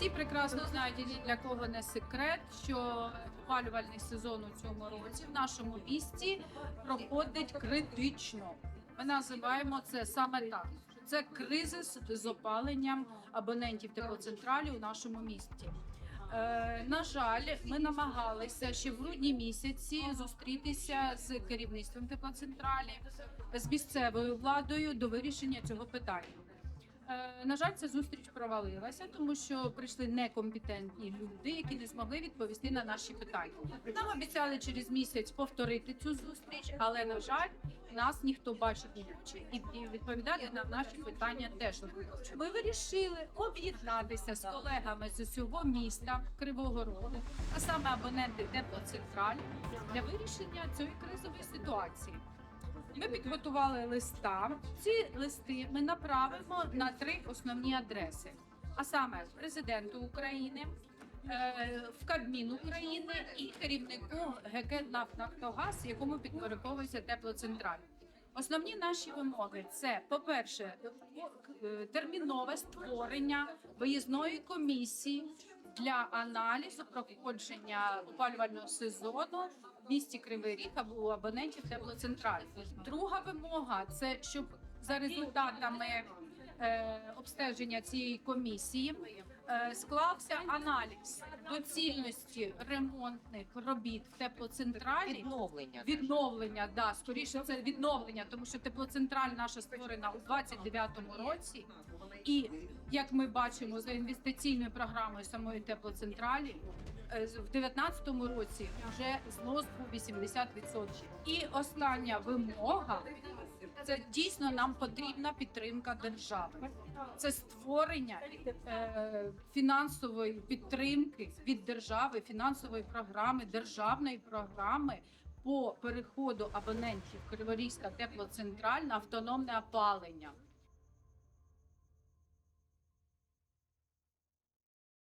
Всі прекрасно знають і для кого не секрет, що опалювальний сезон у цьому році в нашому місті проходить критично. Ми називаємо це саме так. Це кризис з опаленням абонентів теплоцентралі у нашому місті. Е, на жаль, ми намагалися ще в грудні місяці зустрітися з керівництвом теплоцентралі, з місцевою владою до вирішення цього питання. На жаль, ця зустріч провалилася, тому що прийшли некомпетентні люди, які не змогли відповісти на наші питання. Нам обіцяли через місяць повторити цю зустріч, але на жаль, нас ніхто бачить не хоче і відповідати на наші питання теж. Ми вирішили об'єднатися з колегами з усього міста Кривого Рогу, а саме абоненти теплоцентраль для вирішення цієї кризової ситуації. Ми підготували листа. Ці листи ми направимо на три основні адреси: а саме президенту України, е, в Кабмін України і керівнику ГК «Наф- «Нафтогаз», якому підпорядковується теплоцентраль. Основні наші вимоги це, по-перше, е, термінове створення виїзної комісії для аналізу проходження опалювального сезону в місті Кривий Ріг або у абонентів теплоцентраль. Друга вимога це щоб за результатами е, обстеження цієї комісії склався аналіз доцільності ремонтних робіт в теплоцентралі Відновлення. Відновлення, да, скоріше це відновлення, тому що теплоцентраль наша створена у 29-му році, і як ми бачимо за інвестиційною програмою самої теплоцентралі, е, в 19-му році вже знос був 80%. І остання вимога це дійсно нам потрібна підтримка держави. Це створення е, фінансової підтримки від держави, фінансової програми, державної програми по переходу абонентів Криворізька теплоцентраль на автономне опалення.